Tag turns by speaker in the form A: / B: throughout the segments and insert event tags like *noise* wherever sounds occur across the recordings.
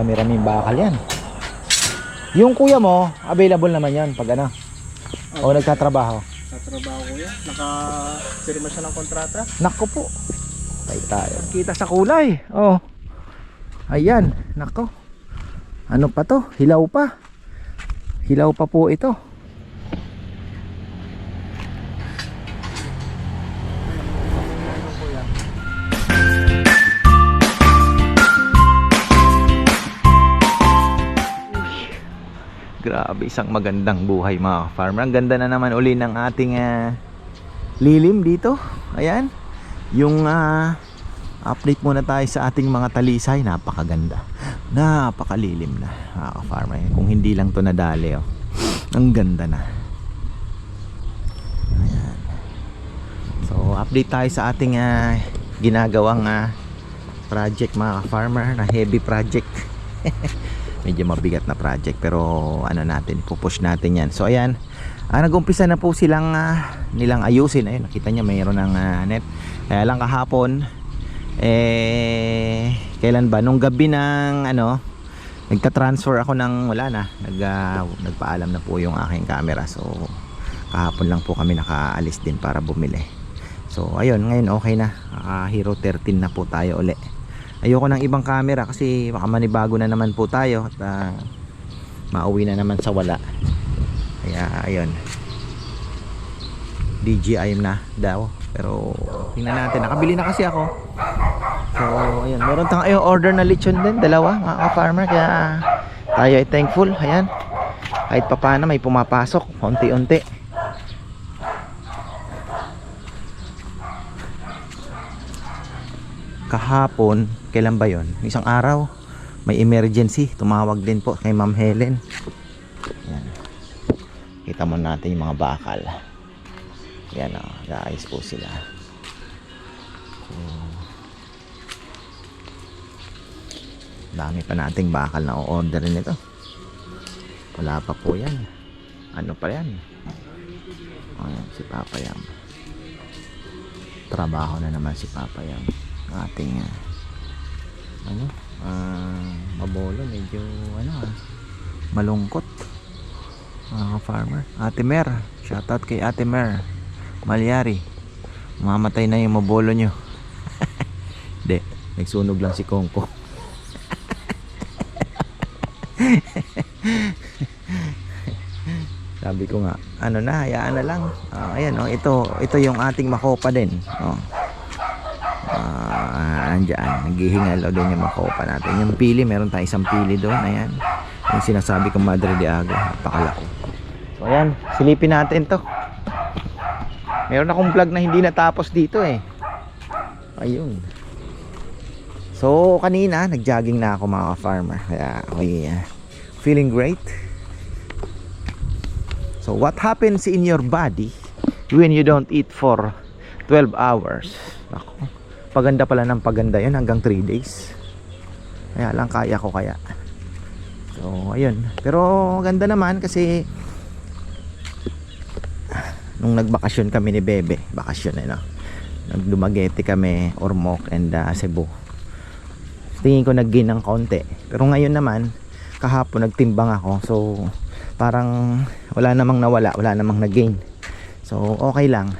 A: Kami-raming bakal yan. Yung kuya mo, available naman yan pag ano. O nagtatrabaho.
B: Sa trabaho ko yan. Naka-firma siya ng kontrata.
A: Nako po. Tayo tayo. Kita sa kulay. Oh. Ayan. Nako. Ano pa to? Hilaw pa. Hilaw pa po ito. Isang magandang buhay mga farmer. Ang ganda na naman uli ng ating ah, lilim dito. Ayan. Yung ah, update muna tayo sa ating mga talisay. Napakaganda. Napakalilim na mga farmer. Kung hindi lang to nadali oh. Ang ganda na. Ayan. So update tayo sa ating ah, ginagawang ah, project mga farmer na heavy project. *laughs* medyo mabigat na project pero ano natin pupush natin yan. So ayan. Ah, nag-umpisa na po silang ah, nilang ayusin. Ayun nakita niya mayroon ng ah, net. Kaya lang kahapon eh kailan ba? Nung gabi ng ano nagta-transfer ako ng wala na. Nag, ah, nagpaalam na po yung aking camera. So kahapon lang po kami nakaalis din para bumili. So ayun ngayon okay na. Naka Hero 13 na po tayo uli ayoko ng ibang camera kasi baka manibago na naman po tayo at ah, mauwi na naman sa wala. Kaya ayun. DJI na daw pero tingnan natin. Nakabili na kasi ako. So ayun. Meron tayong ayun, order na lechon din dalawa mga ka-farmer. Kaya tayo ay thankful. Ayan. Kahit papano may pumapasok. Unti-unti kahapon, kailan ba yon? Isang araw, may emergency. Tumawag din po kay Ma'am Helen. Yan. Kita mo natin yung mga bakal. Yan o, guys po sila. So, dami pa nating bakal na order nito. Wala pa po yan. Ano pa yan? Ayan, si Papa Yam. Trabaho na naman si Papa Yam ating ah, ano ah, mabolo medyo ano ah, malungkot mga farmer. Ate Mer shoutout kay ate Mer Malyari mamatay na yung mabolo nyo. *laughs* De nagsunog lang si Kongko. *laughs* Sabi ko nga ano na hayaan na lang. Ah, ayan oh ito ito yung ating makopa din. Oh andyan, naghihingal o din yung makopa natin. Yung pili, meron tayong isang pili doon. Ayan. Yung sinasabi kong Madre de Agua. Napakalaki. So, ayan. Silipin natin to. Meron akong vlog na hindi natapos dito eh. Ayun. So, kanina, nag-jogging na ako mga farmer. Kaya, okay. ah, feeling great. So, what happens in your body when you don't eat for 12 hours? Paganda pala ng paganda yun hanggang 3 days. Kaya lang kaya ko kaya. So ayun. Pero ganda naman kasi nung nagbakasyon kami ni Bebe bakasyon eh no nagdumagete kami Ormoc and uh, Cebu. Tingin ko nag-gain ng konti. Pero ngayon naman kahapon nagtimbang ako. So parang wala namang nawala wala namang nag-gain. So okay lang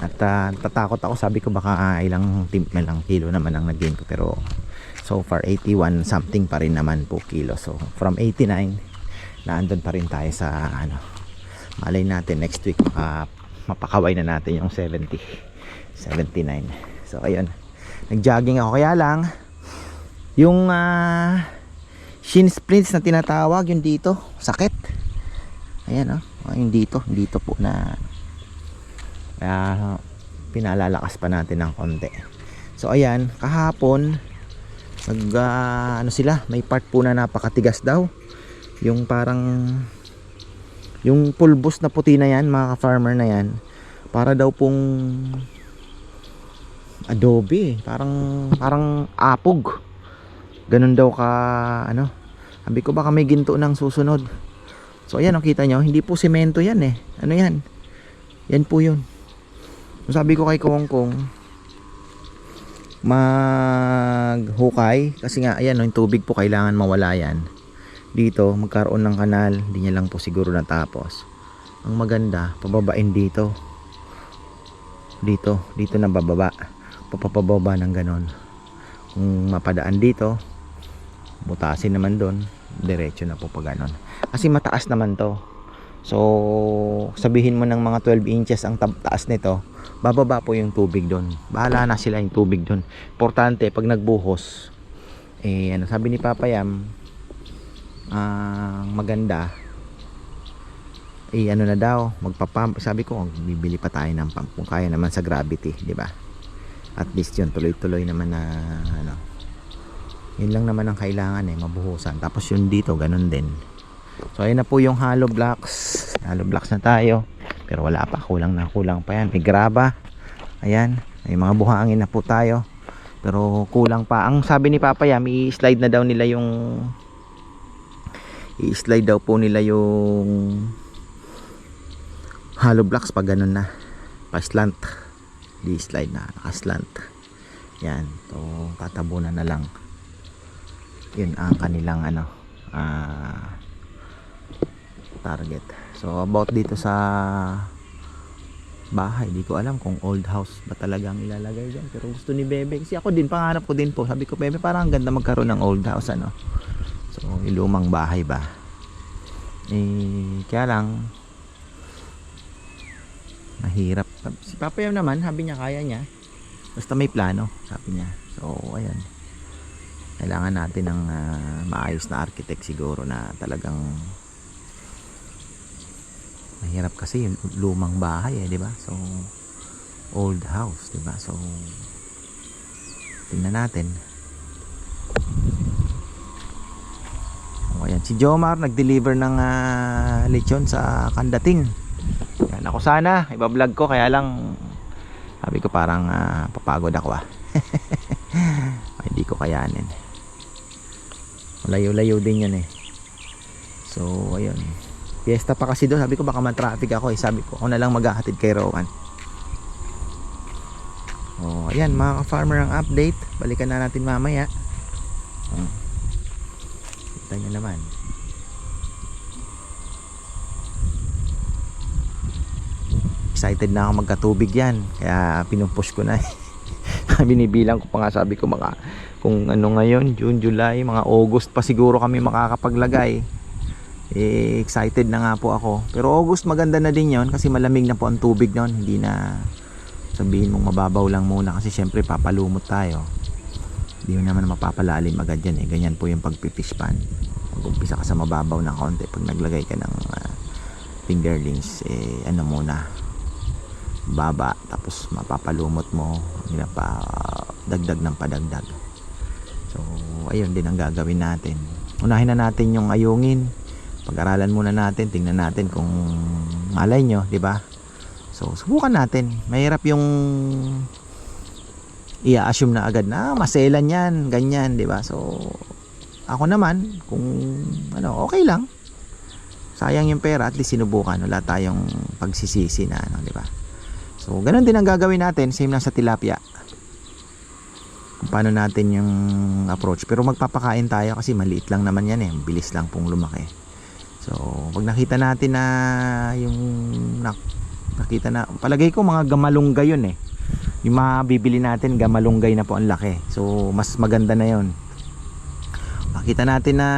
A: at ah, tatakot ako. Sabi ko baka ah, ilang ilang kilo naman ang nag-gain ko. Pero so far 81 something pa rin naman po kilo. So from 89 naandun pa rin tayo sa ano malay natin next week maka, mapakaway na natin yung 70 79 so ayun. Nag-jogging ako. Kaya lang yung ah, shin splints na tinatawag yung dito sakit. Ayan oh, oh yung dito dito po na kaya pinalalakas pa natin ng konti. So ayan kahapon nag ah, ano sila may part po na napakatigas daw. Yung parang yung pulbos na puti na yan mga ka-farmer na yan para daw pong adobe parang parang apog. Ganun daw ka ano sabi ko baka may ginto ng susunod. So ayan o kita nyo hindi po semento yan eh. Ano yan? Yan po yun So, sabi ko kay Kong Kong maghukay. Kasi nga ayan no, yung tubig po kailangan mawala yan. Dito magkaroon ng kanal hindi niya lang po siguro natapos. Ang maganda pababain dito. Dito dito na bababa. Papapababa ng ganon. Kung mapadaan dito butasin naman doon diretso na po pa ganon. Kasi mataas naman to. So sabihin mo ng mga 12 inches ang taas nito bababa po yung tubig doon bahala na sila yung tubig doon importante pag nagbuhos eh ano sabi ni Papa Yam ang maganda eh ano na daw magpapump sabi ko bibili pa tayo ng pump kung kaya naman sa gravity di ba? At least yun tuloy-tuloy naman na ano yun lang naman ang kailangan eh mabuhusan. Tapos yun dito ganun din. So ayun na po yung hollow blocks. Hollow blocks na tayo pero wala pa kulang na kulang pa yan. May graba. Ayan may mga buhangin na po tayo. Pero kulang pa. Ang sabi ni Papa Yam i-slide na daw nila yung i-slide daw po nila yung hollow blocks pag ganun na. Pa slant. Di slide na naka slant yan to tatabunan na lang. Yun ang kanilang ano ah target so about dito sa bahay di ko alam kung old house ba talagang ilalagay dyan. Pero gusto ni Bebe kasi ako din pangarap ko din po. Sabi ko Bebe parang ang ganda magkaroon ng old house ano. So yung lumang bahay ba. Eh kaya lang mahirap. Si Papa Yam naman sabi niya kaya niya. Basta may plano sabi niya. So ayan. Kailangan natin ng ah, maayos na architect siguro na talagang mahirap kasi yung lumang bahay eh, di ba? So old house, di ba? So tingnan natin. O ayan, si Jomar nag-deliver ng ah, lechon sa Kandating. Yan ako sana, iba-vlog ko kaya lang sabi ko parang ah, papagod ako ah. *laughs* Ay, Hindi ko kayanin. Malayo-layo din yun eh. So, ayun. Fiesta pa kasi doon. Sabi ko baka man-traffic ako eh. Sabi ko, ako na lang maghahatid kay Rowan. Oh, ayan mga ka-farmer ang update. Balikan na natin mamaya. Oh. Kita nyo naman. Excited na ako magkatubig yan. Kaya pinupush ko na eh. *laughs* Binibilang ko pa nga sabi ko mga kung ano ngayon, June, July, mga August pa siguro kami makakapaglagay eh, excited na nga po ako. Pero August maganda na din yon kasi malamig na po ang tubig noon hindi na sabihin mong mababaw lang muna kasi syempre papalumot tayo. Hindi mo naman mapapalalim agad yan eh. Ganyan po yung pagpifish pan mag umpisa ka sa mababaw na konti pag naglagay ka ng ah, fingerlings eh ano muna? Baba tapos mapapalumot mo. Na pa dagdag ng padagdag. So ayun din ang gagawin natin. Unahin na natin yung ayungin pag-aralan muna natin, tingnan natin kung malay nyo, di ba? So, subukan natin. Mahirap yung i-assume na agad na ah, maselan yan, ganyan, di ba? So, ako naman, kung ano, okay lang. Sayang yung pera, at least sinubukan. Wala tayong pagsisisi na, ano, di ba? So, ganun din ang gagawin natin, same lang sa tilapia. Kung paano natin yung approach. Pero magpapakain tayo kasi maliit lang naman yan eh. Bilis lang pong lumaki. So, pag nakita natin na yung nak, nakita na, palagay ko mga gamalunggay yun eh. Yung mabibili natin, gamalunggay na po ang laki. So, mas maganda na yun. Makita natin na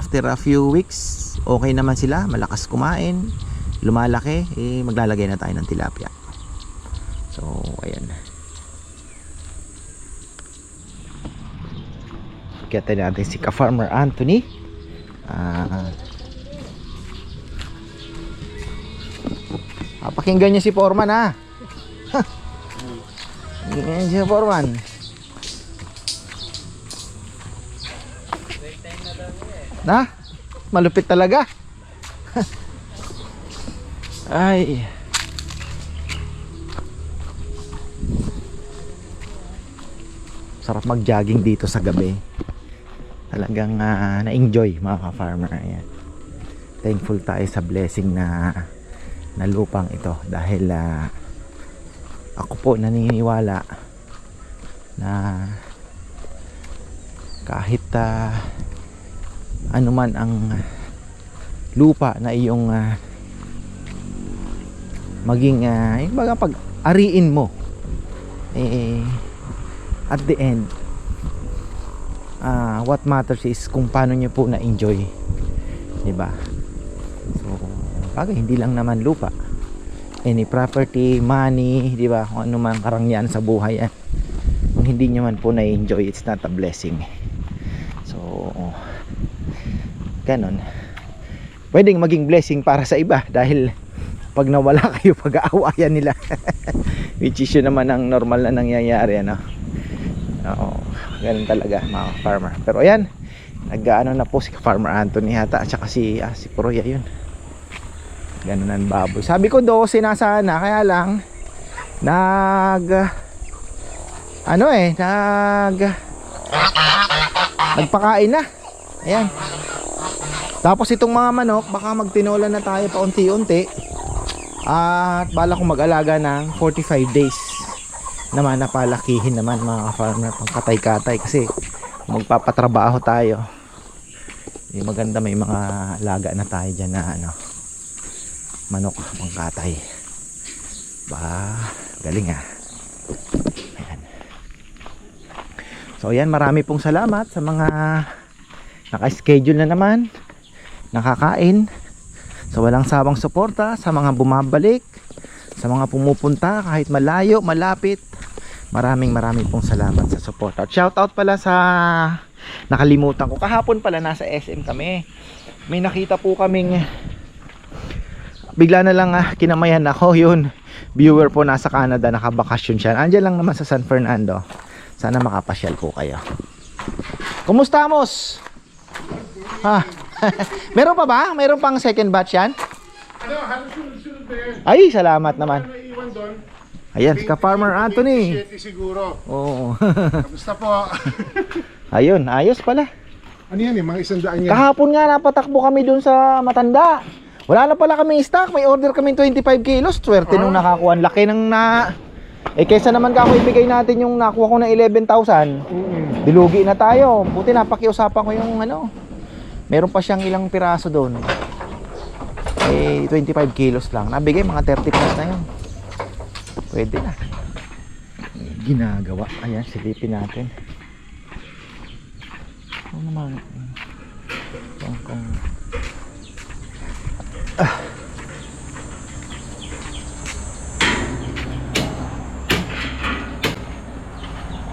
A: after a few weeks, okay naman sila, malakas kumain, lumalaki, eh maglalagay na tayo ng tilapia. So, ayan. Kita natin si ka-farmer Anthony. Ah, Ah, pakinggan niyo si Foreman ha. Ha. Pakinggan si Foreman. Na? Malupit talaga. *laughs* Ay. Sarap mag-jogging dito sa gabi. Talagang ah, na-enjoy mga ka-farmer. Ayan. Thankful tayo sa blessing na na lupang ito. Dahil ah, ako po naniniwala na kahit ah, ano man ang lupa na iyong ah, maging uh, yung baga pag ariin mo eh at the end ah, what matters is kung paano nyo po na-enjoy. 'di ba bagay hindi lang naman lupa. Any property money 'di ba? Kung ano man karangyan sa buhay yan kung hindi nyo man po na-enjoy it's not a blessing. So ganon pwedeng maging blessing para sa iba dahil pag nawala *laughs* kayo pag-aawayan nila. *laughs* Which is yun naman ang normal na nangyayari ano? Oo ganun talaga mga farmer. Pero ayan nag-ano na po si farmer Anthony hata at saka si, ah, si Proya yun ganun ang baboy sabi ko 12 na sana. Kaya lang nag ano eh nag nagpakain na. Ayan. Tapos itong mga manok baka magtinola na tayo pa unti-unti. At bala kong mag-alaga ng 45 days naman na palakihin naman mga farmer pang katay-katay kasi magpapatrabaho tayo. Eh, maganda may mga alaga na tayo dyan na ano manok pang katay. Ba galing ah. Ayan. so ayan marami pong salamat sa mga naka-schedule na naman nakakain. Sa walang sawang suporta sa mga bumabalik sa mga pumupunta kahit malayo, malapit. Maraming maraming pong salamat sa support at shout out pala sa nakalimutan ko. Kahapon pala nasa SM kami. May nakita po kaming bigla na lang ah, kinamayan ako *laughs* yun viewer po nasa Canada nakabakasyon siya andyan lang naman sa San Fernando sana makapasyal po kayo kumusta mos? ha? *laughs* meron pa ba? meron pang second batch yan?
C: Ano,
A: ay salamat naman ayan si ka-farmer Anthony
C: 27 siguro.
A: oo *laughs*
C: Kamusta po?
A: ayun ayos pala
C: ano yan eh, mga isang daan yan.
A: Kahapon nga napatakbo kami dun sa Matanda. Wala na pala kami stock. May order kami 25 kilos. Swerte nung nakakuha. Ang Laki ng na... Eh kesa naman kako ibigay natin yung nakuha ko na 11,000.
C: Mm.
A: Dilugi na tayo. Buti napakiusapan ko yung ano. Meron pa siyang ilang piraso doon. Eh 25 kilos lang. Nabigay mga 30 plus na yun. Pwede na. Ginagawa. Ayan, silipin natin. Ano naman? Kung, kung...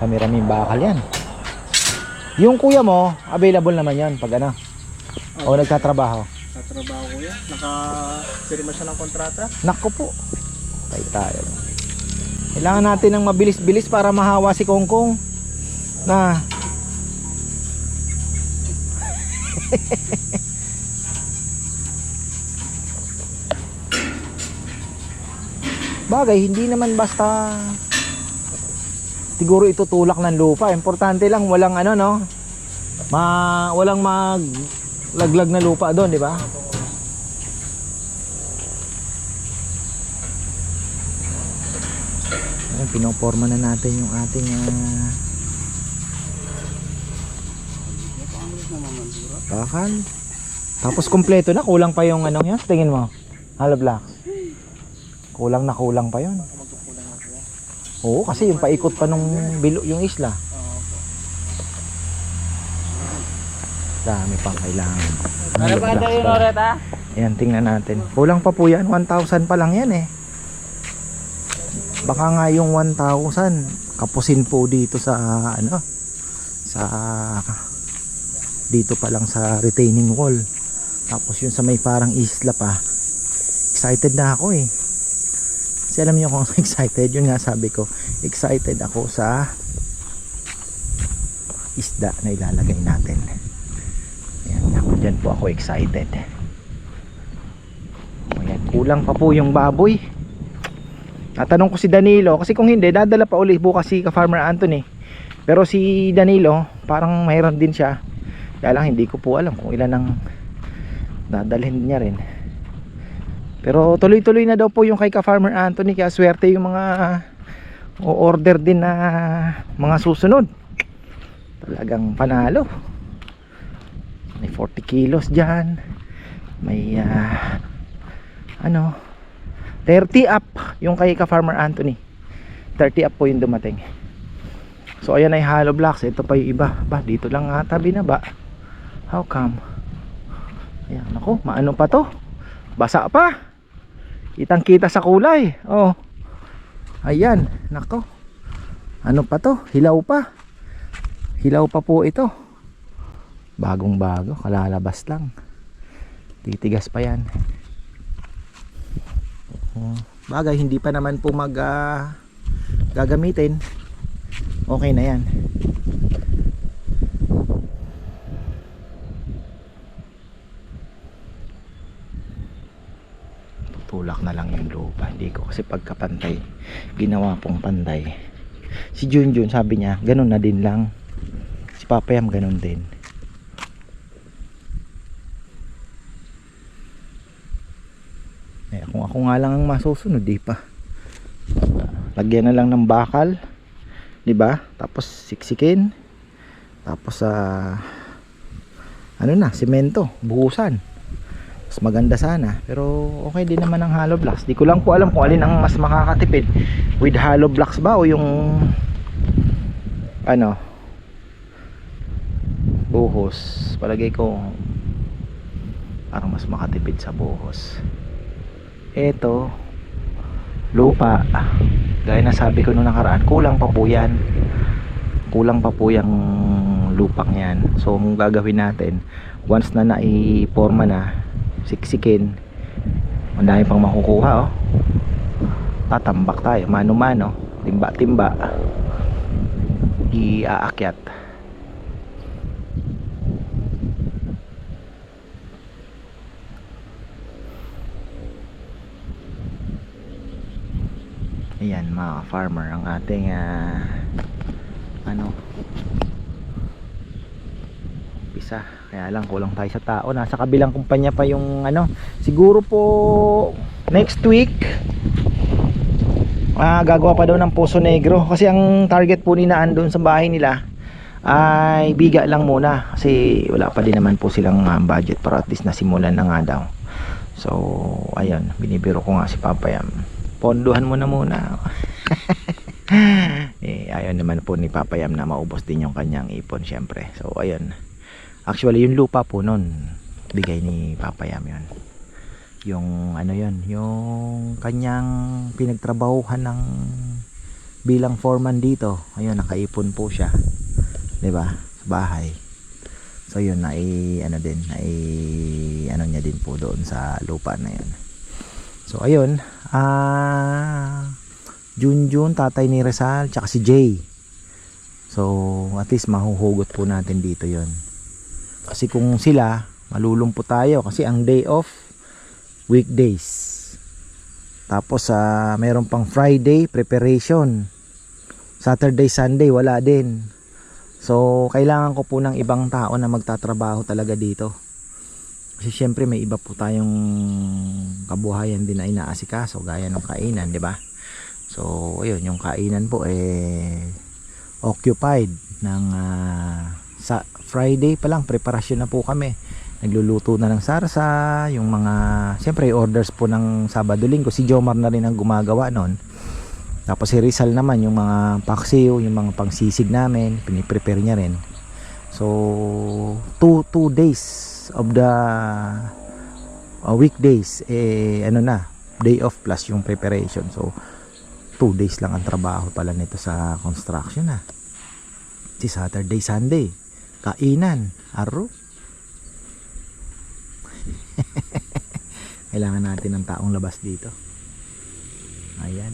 A: Kami-raming bakal yan. Yung kuya mo, available naman yan pag ano. O nagtatrabaho.
B: Sa trabaho ko yan. Naka-firma siya ng kontrata.
A: Nako po. Tay tayo. Kailangan natin ng mabilis-bilis para mahawa si Kongkong. Na. *laughs* Bagay, hindi naman basta siguro itutulak ng lupa. Importante lang walang ano no. Ma walang mag laglag na lupa doon, di ba? Ayan, pinoporma na natin yung ating ah, bakal. Tapos kompleto na, kulang pa yung ano yun. Tingin mo. Hollow block. Kulang na kulang pa yun. Oo, kasi yung paikot pa nung bilo yung isla. Dami pang kailangan. Ano ba yung oreta? Ayan, tingnan natin. Kulang pa po yan. 1,000 pa lang yan eh. Baka nga yung 1,000 kapusin po dito sa ano sa dito pa lang sa retaining wall. Tapos yun sa may parang isla pa. Excited na ako eh. Kasi alam niyo kung *laughs* excited, yun nga sabi ko, excited ako sa isda na ilalagay natin. Ayan, ako dyan po ako excited. Ayan, kulang pa po yung baboy. Natanong ko si Danilo, kasi kung hindi, dadala pa uli bukas si ka-farmer Anthony. Pero si Danilo, parang mayroon din siya. Kaya lang hindi ko po alam kung ilan ang dadalhin niya rin. Pero tuloy-tuloy na daw po yung kay ka-farmer Anthony, kaya swerte yung mga o-order din na mga susunod. Talagang panalo. May 40 kilos dyan. May ah, ano 30 up yung kay ka Farmer Anthony. 30 up po yung dumating. So ayan ay hollow blocks. Ito pa yung iba. Ba, dito lang ata binaba. How come? Ayan, nako, maano pa to? Basa pa. Kitang kita sa kulay. Oh. Ayan, nako. Ano pa to? Hilaw pa. Hilaw pa po ito. Bagong bago, kalalabas lang. Titigas pa yan. Oh, bagay, hindi pa naman po mag ah, gagamitin. Okay na yan. tutulak na lang yung lupa hindi ko. Kasi pagkapantay ginawa pong pantay. Si Junjun sabi niya ganun na din lang. Si Papayam ganun din. Eh, kung ako nga lang ang masusunod di pa. Lagyan na lang ng bakal di ba? Tapos siksikin. Tapos sa ano na semento buhusan mas maganda sana. Pero okay din naman ang hollow blocks. Di ko lang po alam kung alin ang mas makakatipid. With hollow blocks ba o yung ano? Buhos. Palagay ko parang mas makatipid sa buhos. Eto lupa. Gaya na sabi ko nung nakaraan kulang pa po yan. Kulang pa po yung lupang yan. So ang gagawin natin once na naiporma na siksikin. Ang dami pang makukuha oh. Tatambak tayo mano mano timba timba iaakyat ayan mga farmer ang ating ah, ano pisa kaya lang kulang tayo sa tao. Nasa kabilang kumpanya pa yung ano siguro po next week ah, gagawa pa daw ng Poso Negro. Kasi ang target po nila andun sa bahay nila ay biga lang muna. Kasi wala pa din naman po silang ah, budget para at least nasimulan na nga daw. So ayun binibiro ko nga si Papayam ponduhan mo na muna. *laughs* Eh, ayaw naman po ni Papayam na maubos din yung kanyang ipon syempre. So ayun actually yung lupa po nun bigay ni Papayam yun. Yung ano yun yung kanyang pinagtrabahuhan ng bilang foreman dito. Ayun nakaipon po siya 'di ba sa bahay. So yun na ano din na ano niya din po doon sa lupa na yun. So ayun ah Junjun tatay ni Rizal tsaka si Jay. So at least mahuhugot po natin dito yon kasi kung sila malulumpo tayo kasi ang day off weekdays. Tapos sa meron pang Friday preparation. Saturday Sunday wala din. So kailangan ko po ng ibang tao na magtatrabaho talaga dito. Kasi syempre may iba po tayong kabuhayan din na inaasikaso gaya ng kainan di ba? So ayun yung kainan po eh occupied ng ah, sa Friday pa lang preparasyon na po kami. Nagluluto na ng sarsa yung mga siyempre orders po ng Sabado Linggo. Si Jomar na rin ang gumagawa nun. Tapos si Rizal naman yung mga paksiw yung mga pangsisig namin piniprepare niya rin. So two, two days of the uh, weekdays eh ano na day off plus yung preparation. So two days lang ang trabaho pala nito sa construction ah si Saturday Sunday kainan. Aro kailangan natin ng taong labas dito. Ayan.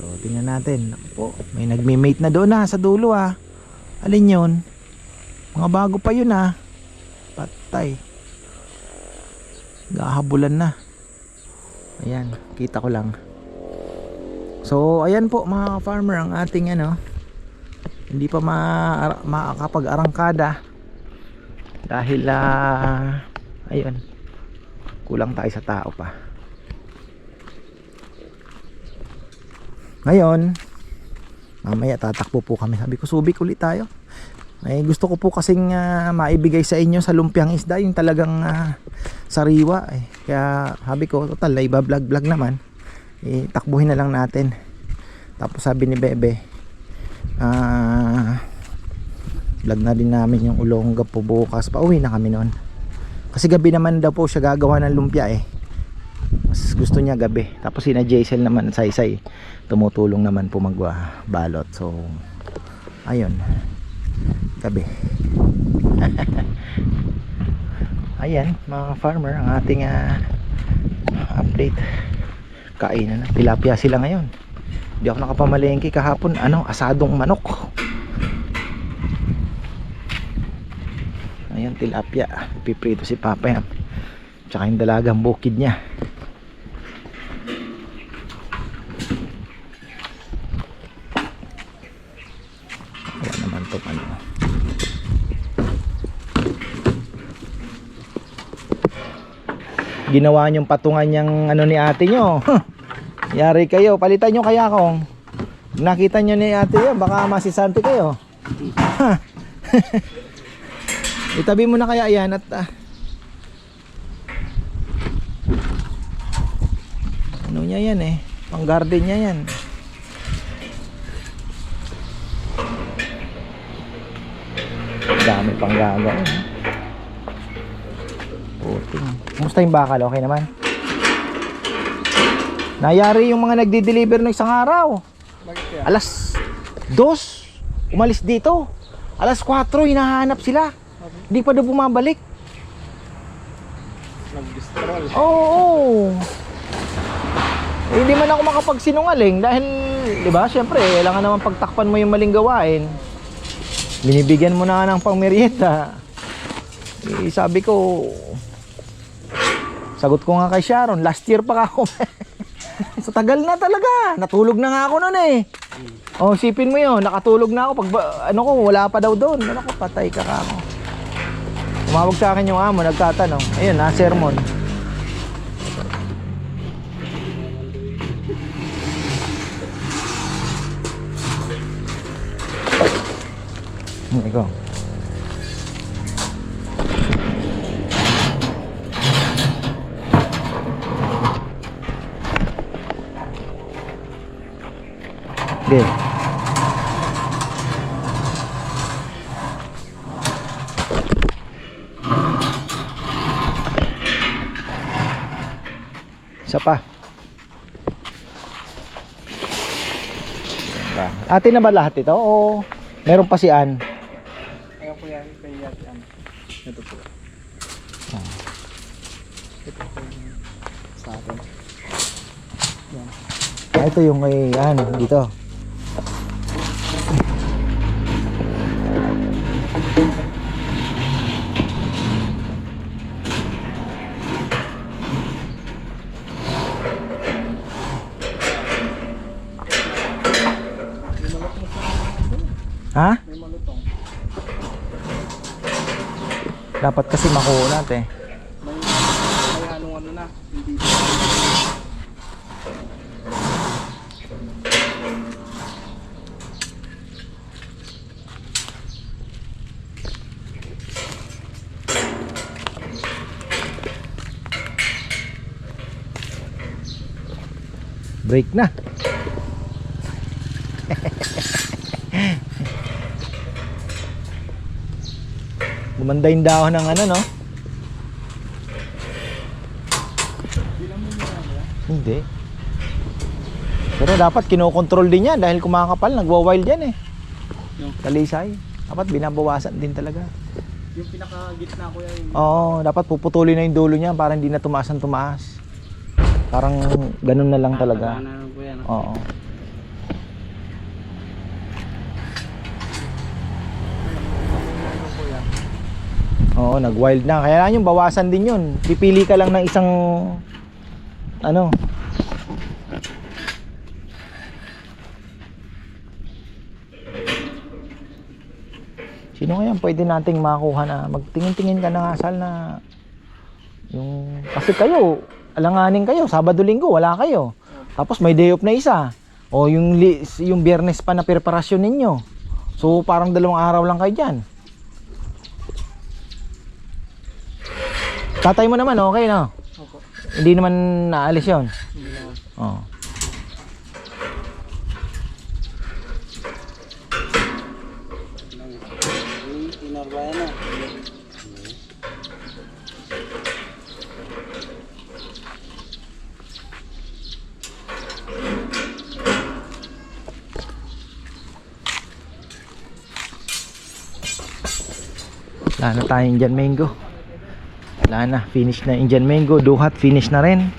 A: So tingnan natin. Po may nagme-mate na doon ah sa dulo ah. Alin yun? Mga bago pa yun ah. Patay. Gahabulan na. Ayan kita ko lang. So ayan po mga farmer ang ating ano hindi pa ma makakapag-arangkada. Dahil ah ayun. Kulang tayo sa tao pa. Ngayon mamaya tatakbo po kami. Sabi ko subik ulit tayo. May gusto ko po kasing ah, maibigay sa inyo sa lumpiang isda yung talagang ah, sariwa eh. kaya sabi ko total iba vlog vlog naman. Eh, takbuhin na lang natin. Tapos sabi ni Bebe ah vlog na din namin yung ulongga po bukas. Pauwi na kami noon. Kasi gabi naman daw po siya gagawa ng lumpia eh. Mas gusto niya gabi. Tapos sina Jaisel naman saysay tumutulong naman po magbalot so ayun. Gabi. *laughs* Ayan mga farmer ang ating ah, update. Kainan na. Tilapia sila ngayon hindi ako nakapamalengke kahapon. Ano asadong manok. Ayan tilapia. Piprito si papa yan. Tsaka yung dalagang bukid niya. Wala naman to ano. Ginawa niyong patungan yung ano ni ate nyo *laughs* yari kayo palitan nyo kaya kung nakita nyo ni ate yun baka masisante kayo *laughs* itabi mo na kaya yan at ah, ano niya yan eh pang garden niya yan dami pang gagawin eh. Puting. Kumusta yung bakal? Okay naman? Nayari yung mga nagdi-deliver ng isang araw. Alas dos, umalis dito. Alas 4, hinahanap sila. Hindi pa daw bumabalik.
B: Nag-destroll.
A: Oo. Eh, Hindi man ako makapagsinungaling dahil, di ba, syempre, kailangan naman pagtakpan mo yung maling gawain. Binibigyan mo na nga ng pangmerienda. Eh, sabi ko, sagot ko nga kay Sharon, last year pa ako. *laughs* *laughs* Sa tagal na talaga. Natulog na nga ako noon eh. Oh, sipin mo yun, nakatulog na ako. Pag, ano ko, wala pa daw doon. Ano ko, patay ka ka ako. Tumawag sa akin yung amo, nagtatanong. Ayun, na sermon. Hmm, ikaw. Game. Isa pa. Atin na ba lahat ito o meron pa si Ann?
B: Kaya po yan, kay Yati ano. Ito po. Ito po yung sa atin.
A: Ah, ito yung kay Ann dito. Ha?
B: May malutong.
A: Dapat kasi makunat eh.
B: May, may ano na. Hindi.
A: Break na. *laughs* Gumanda yung dahon ng ano, no? Hindi. Pero dapat kinokontrol din yan dahil kumakapal, nagwa-wild yan eh. Talisay. Dapat binabawasan din talaga.
B: yung pinaka-gitna ko yan.
A: Oo, dapat puputulin na yung dulo niya para hindi na tumaas ang tumaas. Parang ganun na lang talaga. Oo.
B: Ano po yan.
A: Oo, nag-wild na. Kaya lang yung bawasan din yun. Pipili ka lang ng isang ano. Sino kaya pwede nating makuha na magtingin-tingin ka ng asal na yung kasi kayo alanganin kayo Sabado Linggo wala kayo tapos may day off na isa O yung, yung biyernes pa na preparasyon ninyo. So parang dalawang araw lang kayo dyan. Tatay mo naman, okay no?
B: Opo.
A: Hindi naman naalis yon.
B: Hindi naman.
A: Oh.
B: Inarbayan na.
A: Na tayong Indian mango. Wala na, finish na Indian mango. Duhat, finish na rin.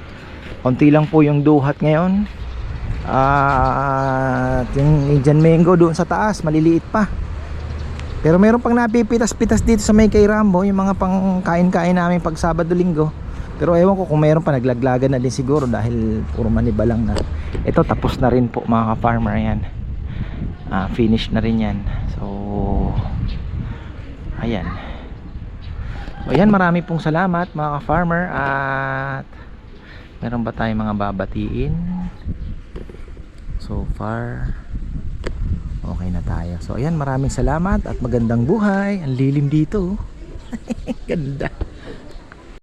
A: Konti lang po yung duhat ngayon. At yung Indian mango doon sa taas, maliliit pa. Pero meron pang napipitas-pitas dito sa may kay Rambo, yung mga pang kain-kain namin pag Sabado Linggo. Pero ewan ko kung meron pa naglaglagan na din siguro dahil puro maniba lang na. Ito tapos na rin po mga ka-farmer yan. Ah, finish na rin yan. So ayan. So ayan, marami pong salamat mga ka-farmer at meron ba tayong mga babatiin? So far okay na tayo. So ayan, maraming salamat at magandang buhay. Ang lilim dito. oh. *laughs* Ganda.